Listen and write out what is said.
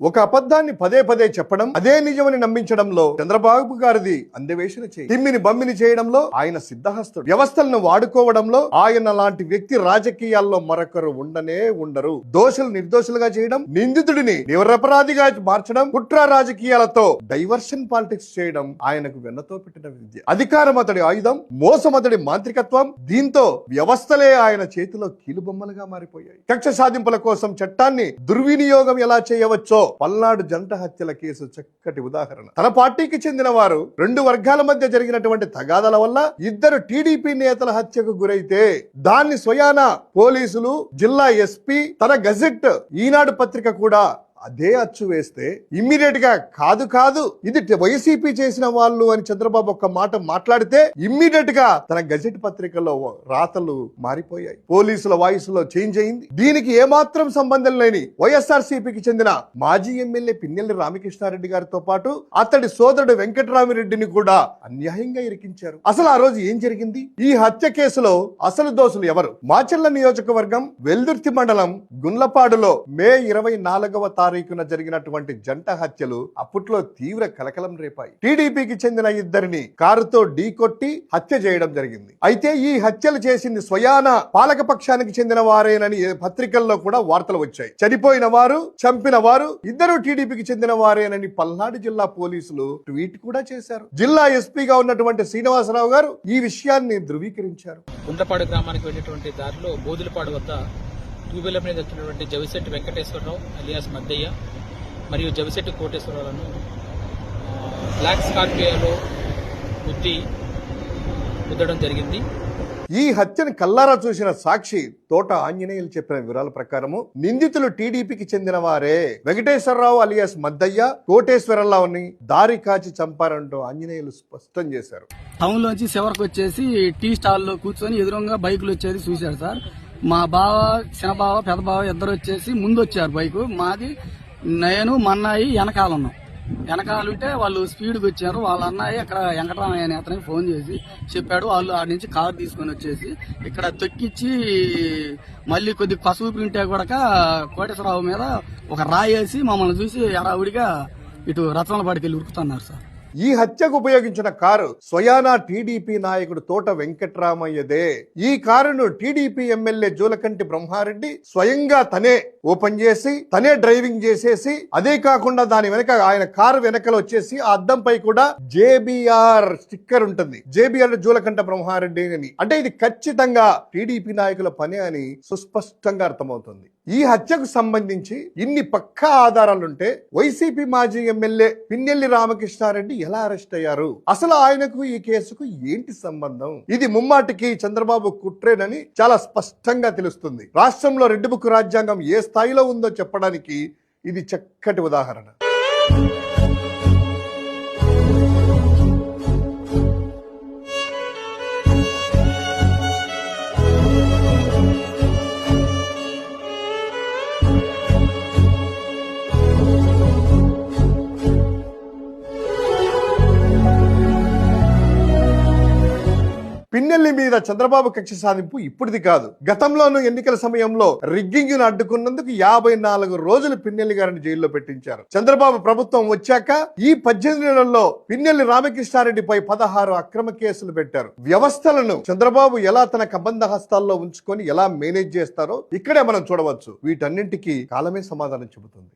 ఒక అబద్ధాన్ని పదే పదే చెప్పడం అదే నిజమని నమ్మించడంలో చంద్రబాబు గారిది అందవేషణ చేయి. తిమ్మిని బమ్మిని చేయడంలో ఆయన సిద్ధహస్తుడు. వ్యవస్థలను వాడుకోవడంలో ఆయన లాంటి వ్యక్తి రాజకీయాల్లో మరొకరు ఉండనే ఉండరు. దోషులు నిర్దోషులుగా చేయడం నిందితుడిని నిరపరాధిగా మార్చడం కుట్ర రాజకీయాలతో డైవర్షన్ పాలిటిక్స్ చేయడం ఆయనకు వెన్నతో పెట్టిన విద్య. అధికారం అతడి ఆయుధం మోసం అతడి మాంత్రికత్వం దీంతో వ్యవస్థలే ఆయన చేతిలో కీలుబొమ్మలుగా మారిపోయాయి. కక్ష సాధింపుల కోసం చట్టాన్ని దుర్వినియోగం ఎలా చేయవచ్చో పల్నాడు జంట హత్యల కేసు చక్కటి ఉదాహరణ. తన పార్టీకి చెందిన వారు రెండు వర్గాల మధ్య జరిగినటువంటి తగాదల వల్ల ఇద్దరు టీడీపీ నేతల హత్యకు గురైతే దాన్ని స్వయాన పోలీసులు జిల్లా ఎస్పీ తన గజెట్ ఈనాడు పత్రిక కూడా అదే అచ్చు వేస్తే ఇమ్మీడియట్గా కాదు కాదు ఇది వైసీపీ చేసిన వాళ్ళు అని చంద్రబాబు ఒక్క మాట మాట్లాడితే ఇమ్మీడియట్గా తన గజెట్ పత్రికలో రాతలు మారిపోయాయి. పోలీసుల వాయిస్లో చేంజ్ అయింది. దీనికి ఏమాత్రం సంబంధం లేని వైఎస్ఆర్ సిపికి చెందిన మాజీ ఎమ్మెల్యే పిన్నెల్లి రామకృష్ణారెడ్డి గారితో పాటు అతడి సోదరుడు వెంకటరామిరెడ్డిని కూడా అన్యాయంగా ఇరికించారు. అసలు ఆ రోజు ఏం జరిగింది? ఈ హత్య కేసులో అసలు దోషులు ఎవరు? మాచర్ల నియోజకవర్గం వెల్దుర్తి మండలం గుండ్లపాడులో మే ఇరవై నాలుగవ తారీఖున జరిగినటువంటి జంట హత్యలు అప్పట్లో తీవ్ర కలకలం రేపాయి. టీడీపీకి చెందిన ఇద్దరిని కారుతో ఢీకొట్టి హత్య చేయడం జరిగింది. అయితే ఈ హత్యలు చేసింది స్వయాన పాలక పక్షానికి చెందిన వారేనని పత్రికల్లో కూడా వార్తలు వచ్చాయి. చనిపోయిన వారు చంపిన వారు ఇద్దరు టీడీపీకి చెందిన వారేనని పల్నాడు జిల్లా పోలీసులు ట్వీట్ కూడా చేశారు. జిల్లా ఎస్పీగా ఉన్నటువంటి శ్రీనివాసరావు గారు ఈ విషయాన్ని ధృవీకరించారు. గుండ్లపాడు గ్రామానికి వెళ్ళేటువంటి దారిలో బోదిలపాడు వద్ద టూ వీలర్ మీద వచ్చినటువంటి జవిశెట్టి వెంకటేశ్వరరావు అలియాస్ మద్దయ్య మరియు జవిశెట్టి కోటేశ్వరరావులను బ్లాక్ స్కార్పియోలో గుద్ది గుద్దడం జరిగింది. ఈ హత్యను కల్లారా చూసిన సాక్షి తోట ఆంజనేయులు చెప్పిన వివరాల ప్రకారము నిందితులు టీడీపీకి చెందిన వారే వెంకటేశ్వరరావు అలియాస్ మద్దయ్య కోటేశ్వరరావుని దారి కాచి చంపారంటూ ఆంజనేయులు స్పష్టం చేశారు. టౌన్ లోంచి చివరికి వచ్చేసి టీ స్టాల్లో కూర్చొని ఎదురుగా బైకులు వచ్చేది చూశాడు సార్. మా బావ చిన్న బావ పెద్ద బావ ఇద్దరు వచ్చేసి ముందు వచ్చారు బైకు. మాది నేను మా అన్నయ్య వెనకాల ఉన్నాం వెనకాల ఉంటే వాళ్ళు స్పీడ్కి వచ్చారు. వాళ్ళ అన్నయ్య ఇక్కడ వెంకటరామయ్య అనే అతనికి ఫోన్ చేసి చెప్పాడు. వాళ్ళు ఆడ నుంచి కారు తీసుకొని వచ్చేసి ఇక్కడ తొక్కిచ్చి మళ్ళీ కొద్ది కసుపు ఉంటే కూడా కోటేశ్వరరావు మీద ఒక రాయేసి మమ్మల్ని చూసి ఎడావుడిగా ఇటు రత్నాలపాడికి వెళ్ళి ఉరుకుతున్నారు సార్. ఈ హత్యకు ఉపయోగించిన కారు స్వయానా టీడీపీ నాయకుడు తోట వెంకట్రామయ్యదే. ఈ కారును టీడీపీ ఎమ్మెల్యే జూలకంటి బ్రహ్మారెడ్డి స్వయంగా తనే ఓపెన్ చేసి తనే డ్రైవింగ్ చేసేసి అదే కాకుండా దాని వెనక ఆయన కారు వెనకలు వచ్చేసి ఆ అద్దంపై కూడా జేబీఆర్ స్టిక్కర్ ఉంటుంది. జేబీఆర్ జూలకంట బ్రహ్మారెడ్డి అని అంటే ఇది ఖచ్చితంగా టీడీపీ నాయకుల పని అని సుస్పష్టంగా అర్థమవుతుంది. ఈ హత్యకు సంబంధించి ఇన్ని పక్కా ఆధారాలుంటే వైసీపీ మాజీ ఎమ్మెల్యే పిన్నెల్లి రామకృష్ణారెడ్డి ఎలా అరెస్ట్ అయ్యారు? అసలు ఆయనకు ఈ కేసుకు ఏంటి సంబంధం? ఇది ముమ్మాటికి చంద్రబాబు కుట్రేనని చాలా స్పష్టంగా తెలుస్తుంది. రాష్ట్రంలో రెడ్డి బుక్ రాజ్యాంగం ఏ స్థాయిలో ఉందో చెప్పడానికి ఇది చక్కటి ఉదాహరణ. పిన్నెల్లి మీద చంద్రబాబు కక్ష సాధింపు ఇప్పటిది కాదు. గతంలోనూ ఎన్నికల సమయంలో రిగ్గింగ్ను అడ్డుకున్నందుకు యాభై నాలుగు రోజులు పిన్నెల్లి గారిని జైల్లో పెట్టించారు. చంద్రబాబు ప్రభుత్వం వచ్చాక ఈ పద్దెనిమిది నెలల్లో పిన్నెల్లి రామకృష్ణారెడ్డిపై పదహారు అక్రమ కేసులు పెట్టారు. వ్యవస్థలను చంద్రబాబు ఎలా తన కబంధ హస్తాల్లో ఉంచుకొని ఎలా మేనేజ్ చేస్తారో ఇక్కడే మనం చూడవచ్చు. వీటన్నింటికి కాలమే సమాధానం చెబుతుంది.